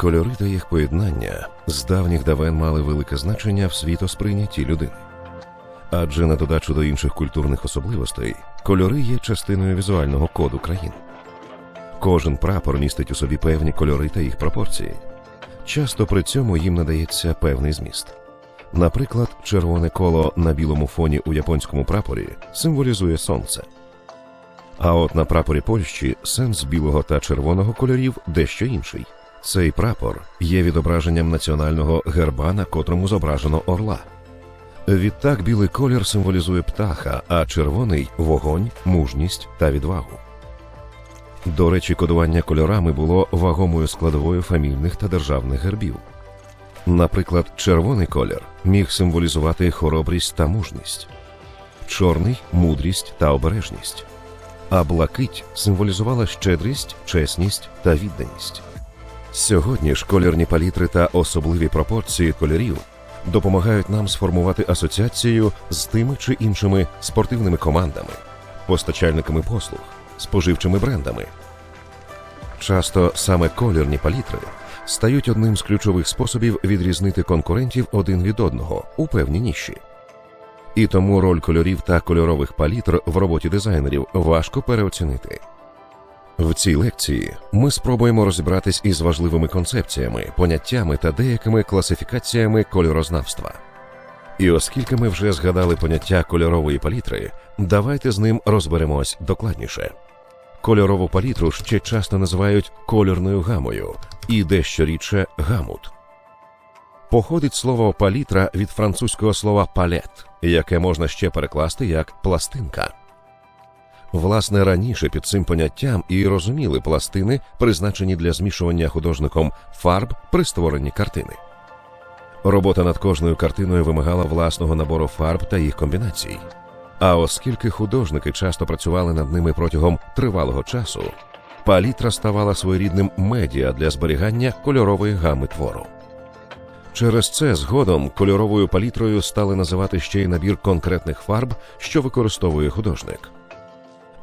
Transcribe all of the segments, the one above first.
Кольори та їх поєднання з давніх давен мали велике значення в світосприйнятті людини. Адже на додачу до інших культурних особливостей кольори є частиною візуального коду країн. Кожен прапор містить у собі певні кольори та їх пропорції. Часто при цьому їм надається певний зміст. Наприклад, червоне коло на білому фоні у японському прапорі символізує сонце. А от на прапорі Польщі сенс білого та червоного кольорів дещо інший. Цей прапор є відображенням національного герба, на котрому зображено орла. Відтак білий колір символізує птаха, а червоний вогонь, мужність та відвагу. До речі, кодування кольорами було вагомою складовою фамільних та державних гербів. Наприклад, червоний колір міг символізувати хоробрість та мужність, чорний мудрість та обережність, а блакить символізувала щедрість, чесність та відданість. Сьогодні ж колірні палітри та особливі пропорції кольорів допомагають нам сформувати асоціацію з тими чи іншими спортивними командами, постачальниками послуг, споживчими брендами. Часто саме колірні палітри стають одним з ключових способів відрізнити конкурентів один від одного у певній ніші. І тому роль кольорів та кольорових палітр в роботі дизайнерів важко переоцінити. В цій лекції ми спробуємо розібратись із важливими концепціями, поняттями та деякими класифікаціями кольорознавства. І оскільки ми вже згадали поняття кольорової палітри, давайте з ним розберемось докладніше. Кольорову палітру ще часто називають кольорною гамою і дещо рідше гамут. Походить слово палітра від французького слова палет, яке можна ще перекласти як пластинка. Власне, раніше під цим поняттям і розуміли пластини, призначені для змішування художником фарб при створенні картини. Робота над кожною картиною вимагала власного набору фарб та їх комбінацій. А оскільки художники часто працювали над ними протягом тривалого часу, палітра ставала своєрідним медіа для зберігання кольорової гами твору. Через це згодом кольоровою палітрою стали називати ще й набір конкретних фарб, що використовує художник.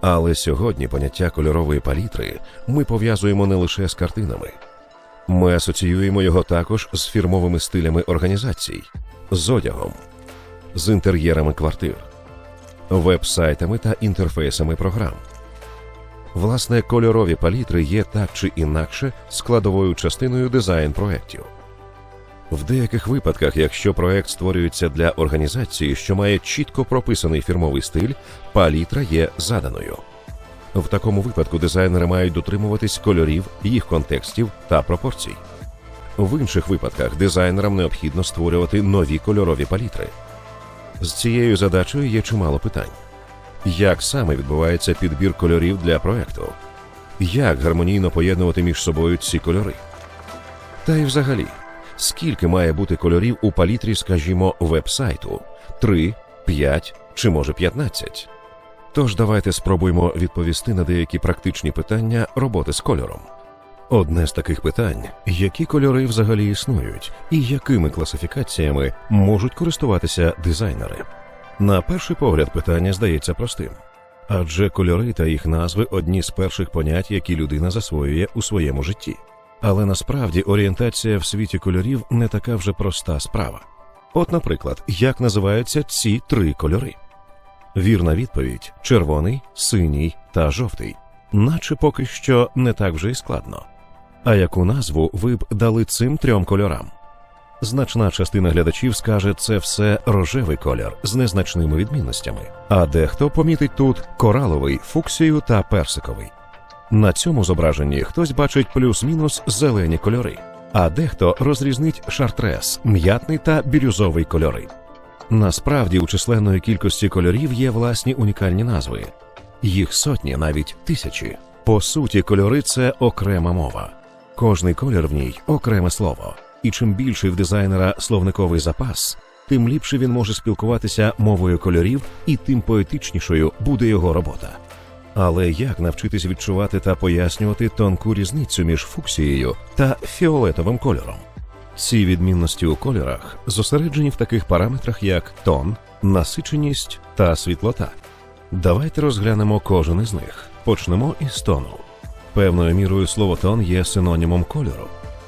Але сьогодні поняття кольорової палітри ми пов'язуємо не лише з картинами. Ми асоціюємо його також з фірмовими стилями організацій, з одягом, з інтер'єрами квартир, веб-сайтами та інтерфейсами програм. Власне, кольорові палітри є так чи інакше складовою частиною дизайн проєктів. В деяких випадках, якщо проект створюється для організації, що має чітко прописаний фірмовий стиль, палітра є заданою. В такому випадку дизайнери мають дотримуватись кольорів, їх контекстів та пропорцій. В інших випадках дизайнерам необхідно створювати нові кольорові палітри. З цією задачею є чимало питань: як саме відбувається підбір кольорів для проекту, як гармонійно поєднувати між собою ці кольори? Та й взагалі скільки має бути кольорів у палітрі, скажімо, веб-сайту? Три, п'ять чи може п'ятнадцять? Тож давайте спробуємо відповісти на деякі практичні питання роботи з кольором. Одне з таких питань які кольори взагалі існують, і якими класифікаціями можуть користуватися дизайнери? На перший погляд питання здається простим. Адже кольори та їх назви одні з перших понять, які людина засвоює у своєму житті. Але насправді орієнтація в світі кольорів не така вже проста справа. От, наприклад, як називаються ці три кольори? Вірна відповідь червоний, синій та жовтий, наче поки що не так вже й складно. А яку назву ви б дали цим трьом кольорам? Значна частина глядачів скаже, це все рожевий колір з незначними відмінностями, а дехто помітить тут кораловий, фуксію та персиковий. На цьому зображенні хтось бачить плюс-мінус зелені кольори, а дехто розрізнить шартрес, м'ятний та бірюзовий кольори. Насправді у численної кількості кольорів є власні унікальні назви, їх сотні, навіть тисячі. По суті, кольори це окрема мова. Кожний колір в ній окреме слово. І чим більший в дизайнера словниковий запас, тим ліпше він може спілкуватися мовою кольорів, і тим поетичнішою буде його робота. Але як навчитись відчувати та пояснювати тонку різницю між фуксією та фіолетовим кольором? Ці відмінності у кольорах зосереджені в таких параметрах, як тон, насиченість та світлота. Давайте розглянемо кожен із них. Почнемо із тону. Певною мірою слово тон є синонімом кольору.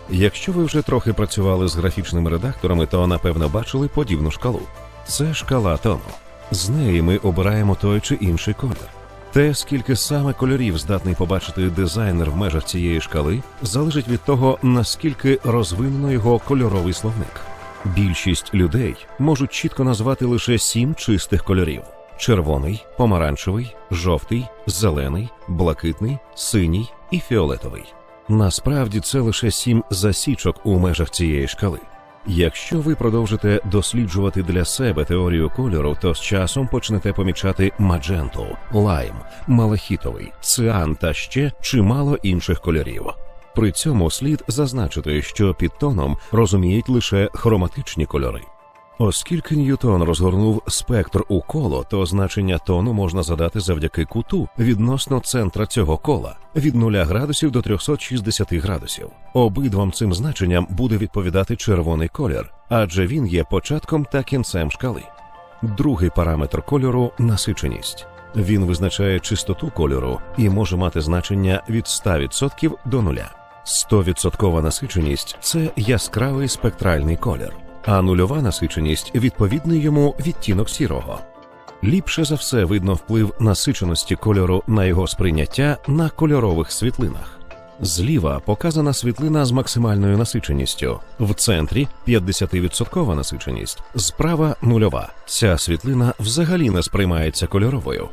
Якщо ви вже трохи працювали з графічними редакторами, то напевно бачили подібну шкалу. Це шкала тону. З неї ми обираємо той чи інший колір. Те, скільки саме кольорів здатний побачити дизайнер в межах цієї шкали, залежить від того, наскільки розвинено його кольоровий словник. Більшість людей можуть чітко назвати лише сім чистих кольорів: червоний, помаранчевий, жовтий, зелений, блакитний, синій і фіолетовий. Насправді це лише сім засічок у межах цієї шкали. Якщо ви продовжите досліджувати для себе теорію кольору, то з часом почнете помічати мадженту, лайм, малахітовий, циан та ще чимало інших кольорів. При цьому слід зазначити, що під тоном розуміють лише хроматичні кольори. Оскільки Ньютон розгорнув спектр у коло, то значення тону можна задати завдяки куту відносно центра цього кола від 0 градусів до 360 градусів. Обидвом цим значенням буде відповідати червоний колір, адже він є початком та кінцем шкали. Другий параметр кольору насиченість. Він визначає чистоту кольору і може мати значення від 100% до 0. 100% насиченість це яскравий спектральний колір, а нульова насиченість відповідний йому відтінок сірого. Ліпше за все видно вплив насиченості кольору на його сприйняття на кольорових світлинах. Зліва показана світлина з максимальною насиченістю, в центрі 50% насиченість, справа нульова. Ця світлина взагалі не сприймається кольоровою.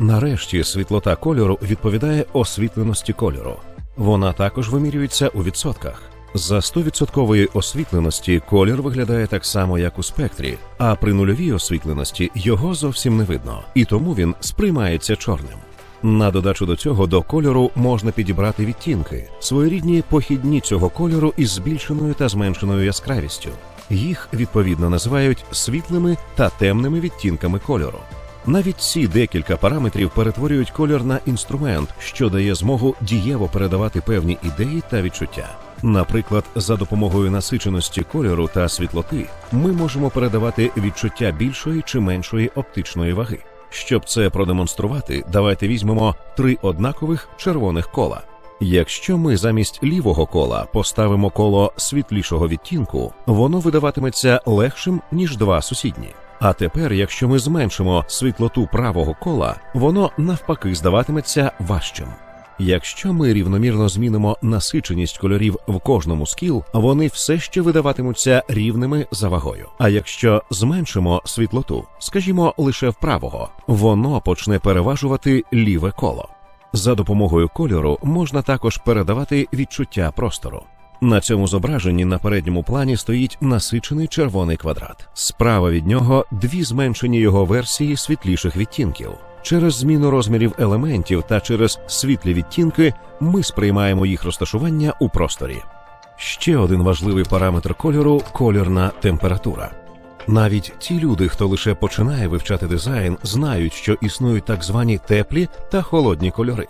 Нарешті світлота кольору відповідає освітленості кольору. Вона також вимірюється у відсотках. За 100% освітленості колір виглядає так само, як у спектрі, а при нульовій освітленості його зовсім не видно, і тому він сприймається чорним. На додачу до цього до кольору можна підібрати відтінки, своєрідні похідні цього кольору із збільшеною та зменшеною яскравістю. Їх відповідно називають світлими та темними відтінками кольору. Навіть ці декілька параметрів перетворюють колір на інструмент, що дає змогу дієво передавати певні ідеї та відчуття. Наприклад, за допомогою насиченості кольору та світлоти ми можемо передавати відчуття більшої чи меншої оптичної ваги. Щоб це продемонструвати, давайте візьмемо три однакових червоних кола. Якщо ми замість лівого кола поставимо коло світлішого відтінку, воно видаватиметься легшим ніж два сусідні. А тепер, якщо ми зменшимо світлоту правого кола, воно навпаки здаватиметься важчим. Якщо ми рівномірно змінимо насиченість кольорів в кожному з кіл, вони все ще видаватимуться рівними за вагою. А якщо зменшимо світлоту, скажімо, лише в правого, воно почне переважувати ліве коло. За допомогою кольору можна також передавати відчуття простору. На цьому зображенні на передньому плані стоїть насичений червоний квадрат. Справа від нього дві зменшені його версії світліших відтінків. Через зміну розмірів елементів та через світлі відтінки ми сприймаємо їх розташування у просторі. Ще один важливий параметр кольору кольорна температура. Навіть ті люди, хто лише починає вивчати дизайн, знають, що існують так звані теплі та холодні кольори.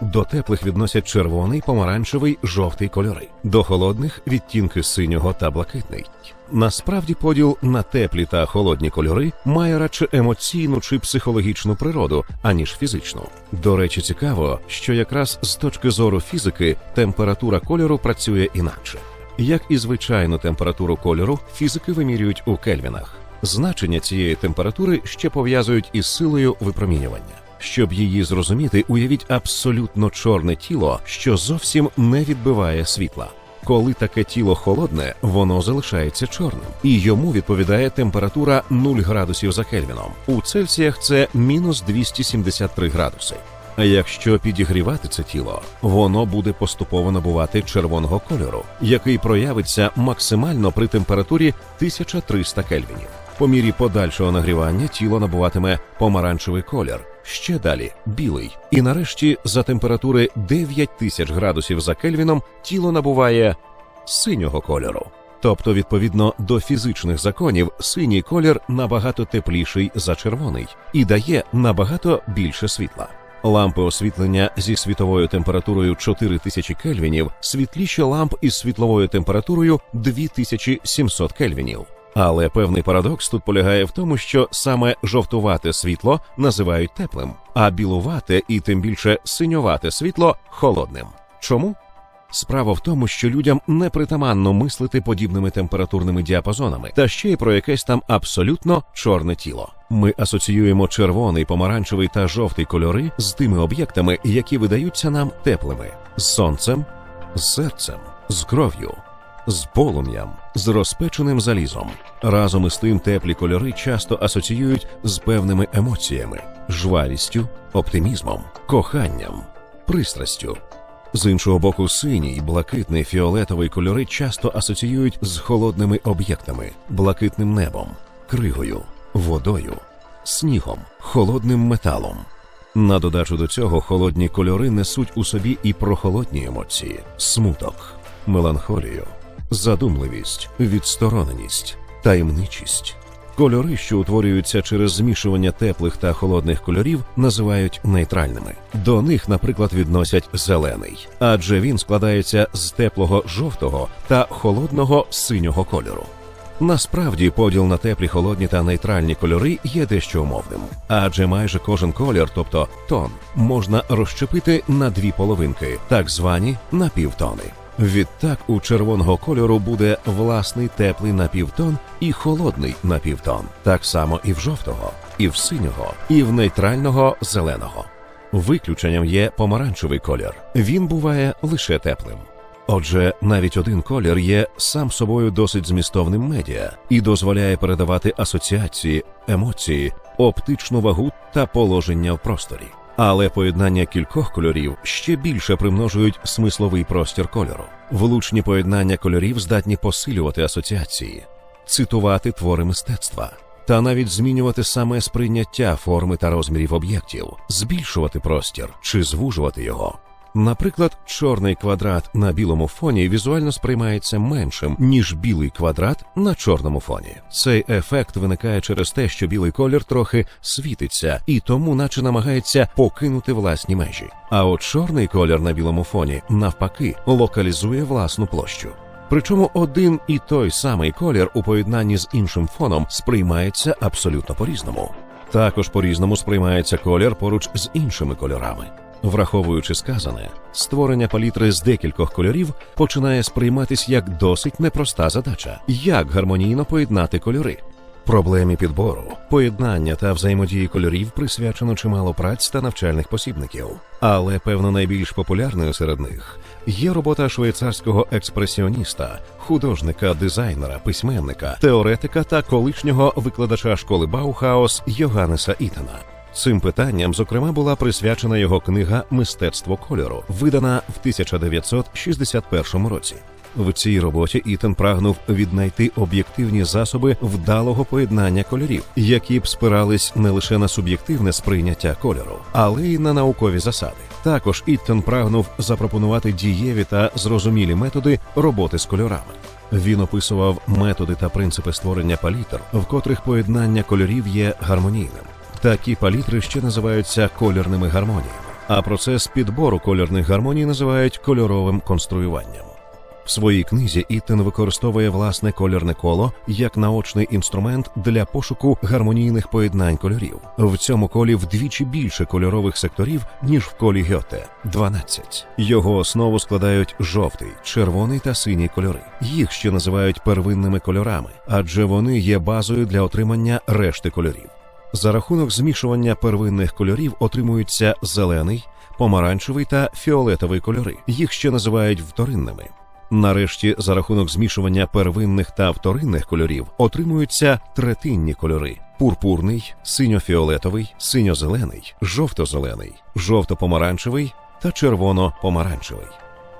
До теплих відносять червоний, помаранчевий, жовтий кольори. До холодних відтінки синього та блакитний. Насправді поділ на теплі та холодні кольори має радше емоційну чи психологічну природу, аніж фізичну. До речі, цікаво, що якраз з точки зору фізики температура кольору працює інакше. Як і звичайну температуру кольору, фізики вимірюють у кельвінах. Значення цієї температури ще пов'язують із силою випромінювання. Щоб її зрозуміти, уявіть абсолютно чорне тіло, що зовсім не відбиває світла. Коли таке тіло холодне, воно залишається чорним, і йому відповідає температура 0 градусів за Кельвіном. У Цельсіях це мінус 273 градуси. А якщо підігрівати це тіло, воно буде поступово набувати червоного кольору, який проявиться максимально при температурі 1300 кельвінів. По мірі подальшого нагрівання тіло набуватиме помаранчевий колір, ще далі білий. І нарешті за температури 9000 градусів за Кельвіном тіло набуває синього кольору. Тобто, відповідно до фізичних законів, синій колір набагато тепліший за червоний і дає набагато більше світла. Лампи освітлення зі світовою температурою 4000 кельвінів світліші ламп із світловою температурою 2700 кельвінів. Але певний парадокс тут полягає в тому, що саме жовтувате світло називають теплим, а білувате і тим більше синьовате світло холодним. Чому? Справа в тому, що людям непритаманно мислити подібними температурними діапазонами, та ще й про якесь там абсолютно чорне тіло. Ми асоціюємо червоний, помаранчевий та жовтий кольори з тими об'єктами, які видаються нам теплими: з сонцем, з серцем, з кров'ю, з полум'ям, з розпеченим залізом. Разом із тим теплі кольори часто асоціюють з певними емоціями, жвавістю, оптимізмом, коханням, пристрастю. З іншого боку, синій, блакитний, фіолетовий кольори часто асоціюють з холодними об'єктами, блакитним небом, кригою, водою, снігом, холодним металом. На додачу до цього холодні кольори несуть у собі і прохолодні емоції: смуток, меланхолію, задумливість, відстороненість, таємничість. Кольори, що утворюються через змішування теплих та холодних кольорів, називають нейтральними. До них, наприклад, відносять зелений, адже він складається з теплого жовтого та холодного синього кольору. Насправді поділ на теплі, холодні та нейтральні кольори є дещо умовним, адже майже кожен колір, тобто тон, можна розщепити на дві половинки, так звані напівтони. Відтак у червоного кольору буде власний теплий напівтон і холодний напівтон, так само і в жовтого, і в синього, і в нейтрального зеленого. Виключенням є помаранчевий колір. Він буває лише теплим. Отже, навіть один колір є сам собою досить змістовним медіа і дозволяє передавати асоціації, емоції, оптичну вагу та положення в просторі. Але поєднання кількох кольорів ще більше примножують смисловий простір кольору. Влучні поєднання кольорів здатні посилювати асоціації, цитувати твори мистецтва та навіть змінювати саме сприйняття форми та розмірів об'єктів, збільшувати простір чи звужувати його. Наприклад, чорний квадрат на білому фоні візуально сприймається меншим, ніж білий квадрат на чорному фоні. Цей ефект виникає через те, що білий колір трохи світиться і тому, наче намагається покинути власні межі. А от чорний колір на білому фоні, навпаки, локалізує власну площу. Причому один і той самий колір у поєднанні з іншим фоном сприймається абсолютно по-різному. Також по-різному сприймається колір поруч з іншими кольорами. Враховуючи сказане, створення палітри з декількох кольорів починає сприйматись як досить непроста задача, як гармонійно поєднати кольори. Проблемі підбору, поєднання та взаємодії кольорів присвячено чимало праць та навчальних посібників. Але певно найбільш популярною серед них є робота швейцарського експресіоніста, художника, дизайнера, письменника, теоретика та колишнього викладача школи Баухаус Йоганнеса Ітана. Цим питанням, зокрема, була присвячена його книга Мистецтво кольору, видана в 1961 році. В цій роботі Ітан прагнув віднайти об'єктивні засоби вдалого поєднання кольорів, які б спирались не лише на суб'єктивне сприйняття кольору, але й на наукові засади. Також Іттон прагнув запропонувати дієві та зрозумілі методи роботи з кольорами. Він описував методи та принципи створення палітр, в котрих поєднання кольорів є гармонійним. Такі палітри ще називаються кольорними гармоніями, а процес підбору кольорних гармоній називають кольоровим конструюванням. В своїй книзі Іттен використовує власне кольорне коло як наочний інструмент для пошуку гармонійних поєднань кольорів. В цьому колі вдвічі більше кольорових секторів, ніж в колі Гьоте – 12. Його основу складають жовтий, червоний та синій кольори. Їх ще називають первинними кольорами, адже вони є базою для отримання решти кольорів. За рахунок змішування первинних кольорів отримуються зелений, помаранчевий та фіолетовий кольори. Їх ще називають вторинними. Нарешті, за рахунок змішування первинних та вторинних кольорів отримуються третинні кольори: пурпурний, синьо-фіолетовий, синьо-зелений, жовто-зелений, жовто-помаранчевий та червоно-помаранчевий.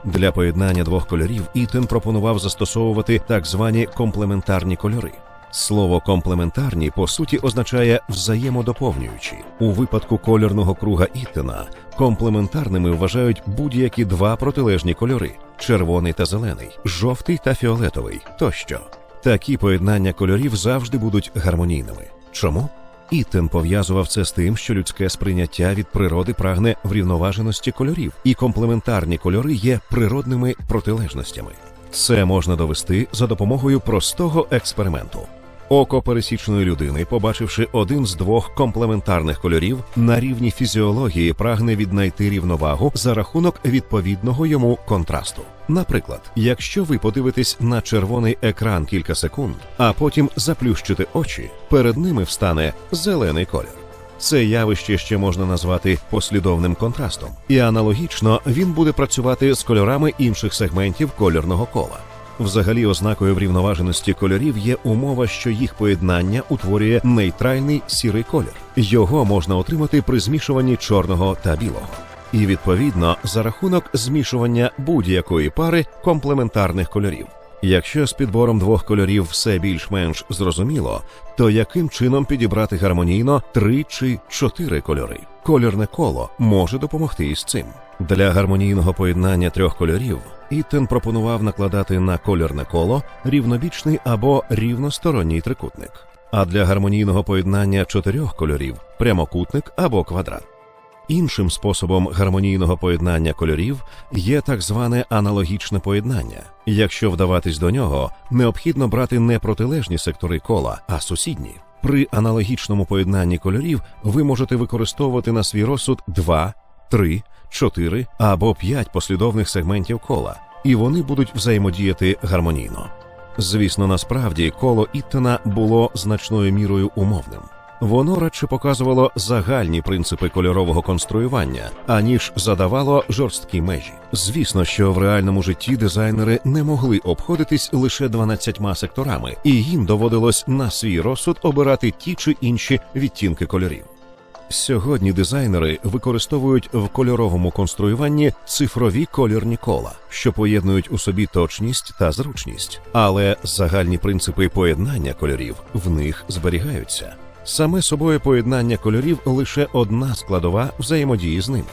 Для поєднання двох кольорів Ітен пропонував застосовувати так звані комплементарні кольори. Слово комплементарні по суті означає взаємодоповнюючі. У випадку кольорного круга Іттена комплементарними вважають будь-які два протилежні кольори: червоний та зелений, жовтий та фіолетовий тощо. Такі поєднання кольорів завжди будуть гармонійними. Чому? Іттен пов'язував це з тим, що людське сприйняття від природи прагне врівноваженості кольорів, і комплементарні кольори є природними протилежностями. Це можна довести за допомогою простого експерименту. Око пересічної людини, побачивши один з двох комплементарних кольорів, на рівні фізіології прагне віднайти рівновагу за рахунок відповідного йому контрасту. Наприклад, якщо ви подивитесь на червоний екран кілька секунд, а потім заплющите очі, перед ними встане зелений колір. Це явище ще можна назвати послідовним контрастом, і аналогічно він буде працювати з кольорами інших сегментів кольорного кола. Взагалі, ознакою врівноваженості кольорів є умова, що їх поєднання утворює нейтральний сірий колір. Його можна отримати при змішуванні чорного та білого. І відповідно за рахунок змішування будь-якої пари комплементарних кольорів. Якщо з підбором двох кольорів все більш-менш зрозуміло, то яким чином підібрати гармонійно три чи чотири кольори? Кольорне коло може допомогти із цим. Для гармонійного поєднання трьох кольорів Іттен пропонував накладати на кольорне коло рівнобічний або рівносторонній трикутник. А для гармонійного поєднання чотирьох кольорів прямокутник або квадрат. Іншим способом гармонійного поєднання кольорів є так зване аналогічне поєднання. Якщо вдаватись до нього, необхідно брати не протилежні сектори кола, а сусідні. При аналогічному поєднанні кольорів ви можете використовувати на свій розсуд 2, 3, 4 або 5 послідовних сегментів кола, і вони будуть взаємодіяти гармонійно. Звісно, насправді коло Іттена було значною мірою умовним. Воно радше показувало загальні принципи кольорового конструювання, аніж задавало жорсткі межі. Звісно, що в реальному житті дизайнери не могли обходитись лише 12 секторами, і їм доводилось на свій розсуд обирати ті чи інші відтінки кольорів. Сьогодні дизайнери використовують в кольоровому конструюванні цифрові кольорні кола, що поєднують у собі точність та зручність, але загальні принципи поєднання кольорів в них зберігаються. Саме собою поєднання кольорів лише одна складова взаємодії з ними.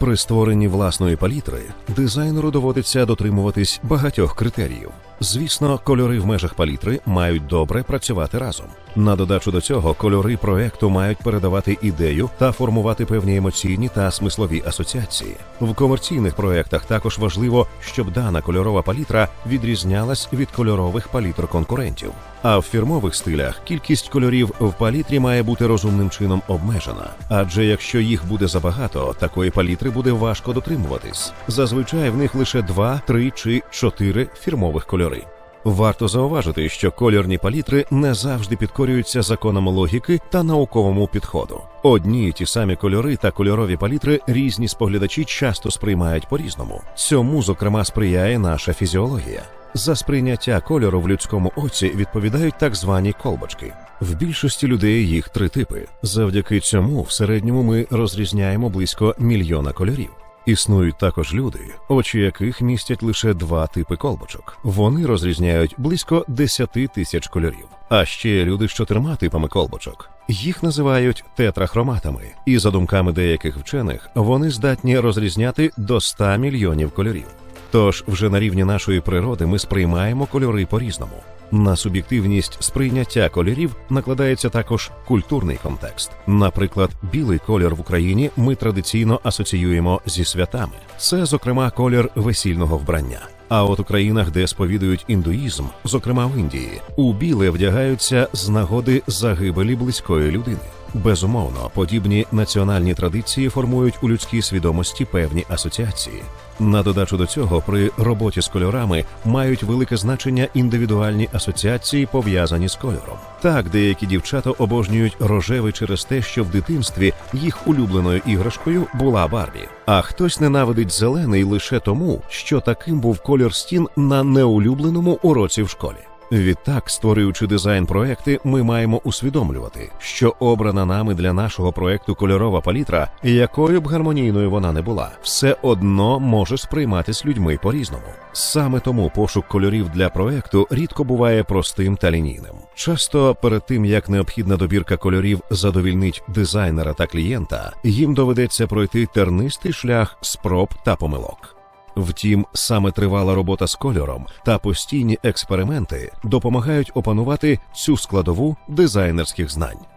При створенні власної палітри дизайнеру доводиться дотримуватись багатьох критеріїв. Звісно, кольори в межах палітри мають добре працювати разом. На додачу до цього, кольори проекту мають передавати ідею та формувати певні емоційні та смислові асоціації. В комерційних проектах також важливо, щоб дана кольорова палітра відрізнялась від кольорових палітр конкурентів. А в фірмових стилях кількість кольорів в палітрі має бути розумним чином обмежена. Адже якщо їх буде забагато, такої палітри буде важко дотримуватись. Зазвичай в них лише два, три чи чотири фірмових кольори. Варто зауважити, що кольорні палітри не завжди підкорюються законам логіки та науковому підходу. Одні й ті самі кольори та кольорові палітри різні споглядачі часто сприймають по-різному. Цьому, зокрема, сприяє наша фізіологія. За сприйняття кольору в людському оці відповідають так звані колбочки. В більшості людей їх три типи. Завдяки цьому в середньому ми розрізняємо близько мільйона кольорів. Існують також люди, очі яких містять лише два типи колбочок. Вони розрізняють близько 10 тисяч кольорів. А ще є люди з чотирма типами колбочок. Їх називають тетрахроматами, і за думками деяких вчених вони здатні розрізняти до 100 мільйонів кольорів. Тож вже на рівні нашої природи ми сприймаємо кольори по-різному. На суб'єктивність сприйняття кольорів накладається також культурний контекст. Наприклад, білий колір в Україні ми традиційно асоціюємо зі святами. Це, зокрема, колір весільного вбрання. А от у країнах, де сповідують індуїзм, зокрема в Індії, у біле вдягаються з нагоди загибелі близької людини. Безумовно, подібні національні традиції формують у людській свідомості певні асоціації. На додачу до цього, при роботі з кольорами мають велике значення індивідуальні асоціації, пов'язані з кольором. Так, деякі дівчата обожнюють рожевий через те, що в дитинстві їх улюбленою іграшкою була Барбі. А хтось ненавидить зелений лише тому, що таким був колір стін на неулюбленому уроці в школі. Відтак, створюючи дизайн проекти, ми маємо усвідомлювати, що обрана нами для нашого проекту кольорова палітра, якою б гармонійною вона не була, все одно може сприйматись людьми по-різному. Саме тому пошук кольорів для проекту рідко буває простим та лінійним. Часто перед тим як необхідна добірка кольорів задовільнить дизайнера та клієнта, їм доведеться пройти тернистий шлях спроб та помилок. Втім, саме тривала робота з кольором та постійні експерименти допомагають опанувати цю складову дизайнерських знань.